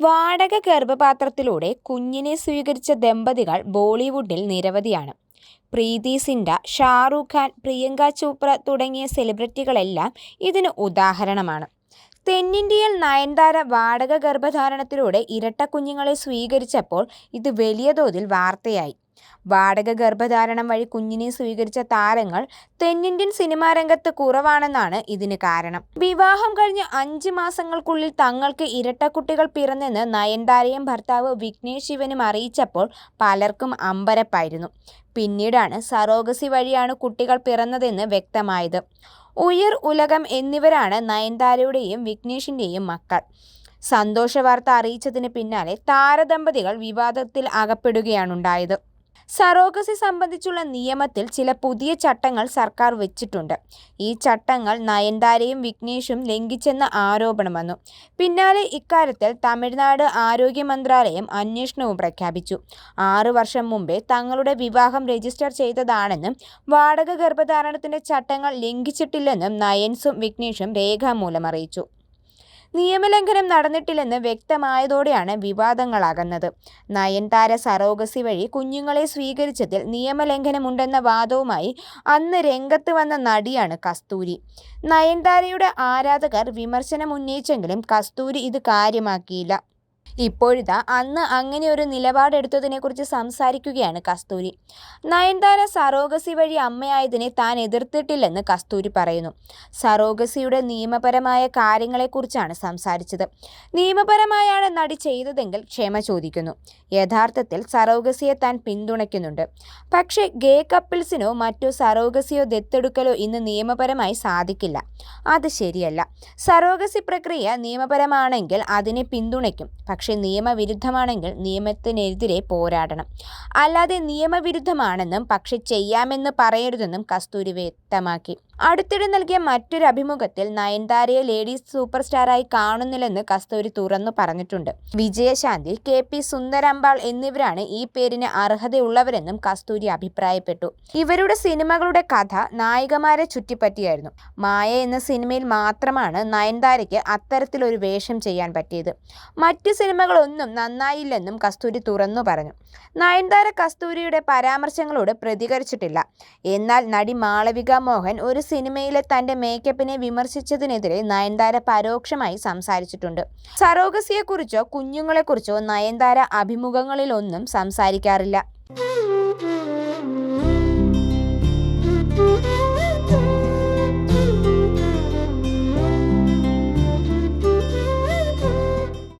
വാടക ഗർഭപാത്രത്തിലൂടെ കുഞ്ഞിനെ സ്വീകരിച്ച ദമ്പതികൾ ബോളിവുഡിൽ നിരവധിയാണ്. പ്രീതി സിൻഡ, ഷാറൂഖ് ഖാൻ, പ്രിയങ്ക ചോപ്ര തുടങ്ങിയ സെലിബ്രിറ്റികളെല്ലാം ഇതിന് ഉദാഹരണമാണ്. തെന്നിന്ത്യയിൽ നയൻതാര വാടക ഗർഭധാരണത്തിലൂടെ ഇരട്ട കുഞ്ഞുങ്ങളെ സ്വീകരിച്ചപ്പോൾ ഇത് വലിയ തോതിൽ വാർത്തയായി. വാടക ഗർഭധാരണം വഴി കുഞ്ഞിനെ സ്വീകരിച്ച താരങ്ങൾ തെന്നിന്ത്യൻ സിനിമാ രംഗത്ത് കുറവാണെന്നാണ് ഇതിന് കാരണം. വിവാഹം കഴിഞ്ഞ് അഞ്ച് മാസങ്ങൾക്കുള്ളിൽ തങ്ങൾക്ക് ഇരട്ടക്കുട്ടികൾ പിറന്നെന്ന് നയൻതാരയും ഭർത്താവ് വിഘ്നേഷ് ശിവനും അറിയിച്ചപ്പോൾ പലർക്കും അമ്പരപ്പായിരുന്നു. പിന്നീടാണ് സറോഗസി വഴിയാണ് കുട്ടികൾ പിറന്നതെന്ന് വ്യക്തമായത്. ഉയർ ഉലകം എന്നിവരാണ് നയൻതാരയുടെയും വിഘ്നേഷിന്റെയും മക്കൾ. സന്തോഷ വാർത്ത അറിയിച്ചതിന് പിന്നാലെ താരദമ്പതികൾ വിവാദത്തിൽ അകപ്പെടുകയാണുണ്ടായത്. സറോഗസി സംബന്ധിച്ചുള്ള നിയമത്തിൽ ചില പുതിയ ചട്ടങ്ങൾ സർക്കാർ വെച്ചിട്ടുണ്ട്. ഈ ചട്ടങ്ങൾ നയൻതാരയും വിഘ്നേഷും ലംഘിച്ചെന്ന ആരോപണം വന്നു. പിന്നാലെ ഇക്കാര്യത്തിൽ തമിഴ്നാട് ആരോഗ്യ മന്ത്രാലയം അന്വേഷണവും പ്രഖ്യാപിച്ചു. ആറു വർഷം മുമ്പേ തങ്ങളുടെ വിവാഹം രജിസ്റ്റർ ചെയ്തതാണെന്നും വാടക ഗർഭധാരണത്തിന്റെ ചട്ടങ്ങൾ ലംഘിച്ചിട്ടില്ലെന്നും നയൻസും വിഘ്നേഷും രേഖാമൂലം അറിയിച്ചു. നിയമലംഘനം നടന്നിട്ടില്ലെന്ന് വ്യക്തമായതോടെയാണ് വിവാദങ്ങളാകുന്നത് നയൻതാര സറോഗസി വഴി കുഞ്ഞുങ്ങളെ സ്വീകരിച്ചതിൽ നിയമലംഘനമുണ്ടെന്ന വാദവുമായി അന്ന് രംഗത്ത് വന്ന നടിയാണ് കസ്തൂരി. നയൻതാരയുടെ ആരാധകർ വിമർശനം വിമർശനമുന്നയിച്ചെങ്കിലും കസ്തൂരി ഇത് കാര്യമാക്കിയില്ല. ഇപ്പോഴിതാ അന്ന് അങ്ങനെ ഒരു നിലപാടെടുത്തതിനെ നിലപാടെടുത്തതിനെക്കുറിച്ച് സംസാരിക്കുകയാണ് കസ്തൂരി. നയൻതാര സറോഗസി വഴി അമ്മയായതിനെ താൻ എതിർത്തിട്ടില്ലെന്ന് കസ്തൂരി പറയുന്നു. സറോഗസിയുടെ നിയമപരമായ കാര്യങ്ങളെക്കുറിച്ചാണ് സംസാരിച്ചത്. നിയമപരമായാണ് നടി ചെയ്തതെങ്കിൽ ക്ഷമ ചോദിക്കുന്നു. യഥാർത്ഥത്തിൽ സറോഗസിയെ താൻ പിന്തുണയ്ക്കുന്നുണ്ട്. പക്ഷേ ഗേ കപ്പിൾസിനോ മറ്റോ സറോഗസിയോ ദത്തെടുക്കലോ ഇന്ന് നിയമപരമായി സാധിക്കില്ല. അത് ശരിയല്ല. സറോഗസി പ്രക്രിയ നിയമപരമാണെങ്കിൽ അതിനെ പിന്തുണയ്ക്കും. പക്ഷേ നിയമവിരുദ്ധമാണെങ്കിൽ നിയമത്തിനെതിരെ പോരാടണം. അല്ലാതെ നിയമവിരുദ്ധമാണെന്നും പക്ഷേ ചെയ്യാമെന്ന് പറയരുതെന്നും കസ്തൂരി വ്യക്തമാക്കി. അടുത്തിടെ നൽകിയ മറ്റൊരു അഭിമുഖത്തിൽ നയൻതാരയെ ലേഡീസ് സൂപ്പർ സ്റ്റാറായി കാണുന്നില്ലെന്ന് കസ്തൂരി തുറന്നു പറഞ്ഞിട്ടുണ്ട്. വിജയശാന്തി, കെ. പി. സുന്ദരമ്പാൾ എന്നിവരാണ് ഈ പേരിന് അർഹതയുള്ളവരെന്നും കസ്തൂരി അഭിപ്രായപ്പെട്ടു. ഇവരുടെ സിനിമകളുടെ കഥ നായികമാരെ ചുറ്റിപ്പറ്റിയായിരുന്നു. മായ എന്ന സിനിമയിൽ മാത്രമാണ് നയൻതാരയ്ക്ക് അത്തരത്തിലൊരു വേഷം ചെയ്യാൻ പറ്റിയത്. മറ്റു സിനിമകളൊന്നും നന്നായില്ലെന്നും കസ്തൂരി തുറന്നു പറഞ്ഞു. നയൻതാര കസ്തൂരിയുടെ പരാമർശങ്ങളോട് പ്രതികരിച്ചിട്ടില്ല. എന്നാൽ നടി മാളവിക മോഹൻ ഒരു സിനിമയിലെ തന്റെ മേക്കപ്പിനെ വിമർശിച്ചതിനെതിരെ നയൻതാര പരോക്ഷമായി സംസാരിച്ചിട്ടുണ്ട്. സറോഗസിയെക്കുറിച്ചോ കുഞ്ഞുങ്ങളെക്കുറിച്ചോ നയൻതാര അഭിമുഖങ്ങളിലൊന്നും സംസാരിക്കാറില്ല.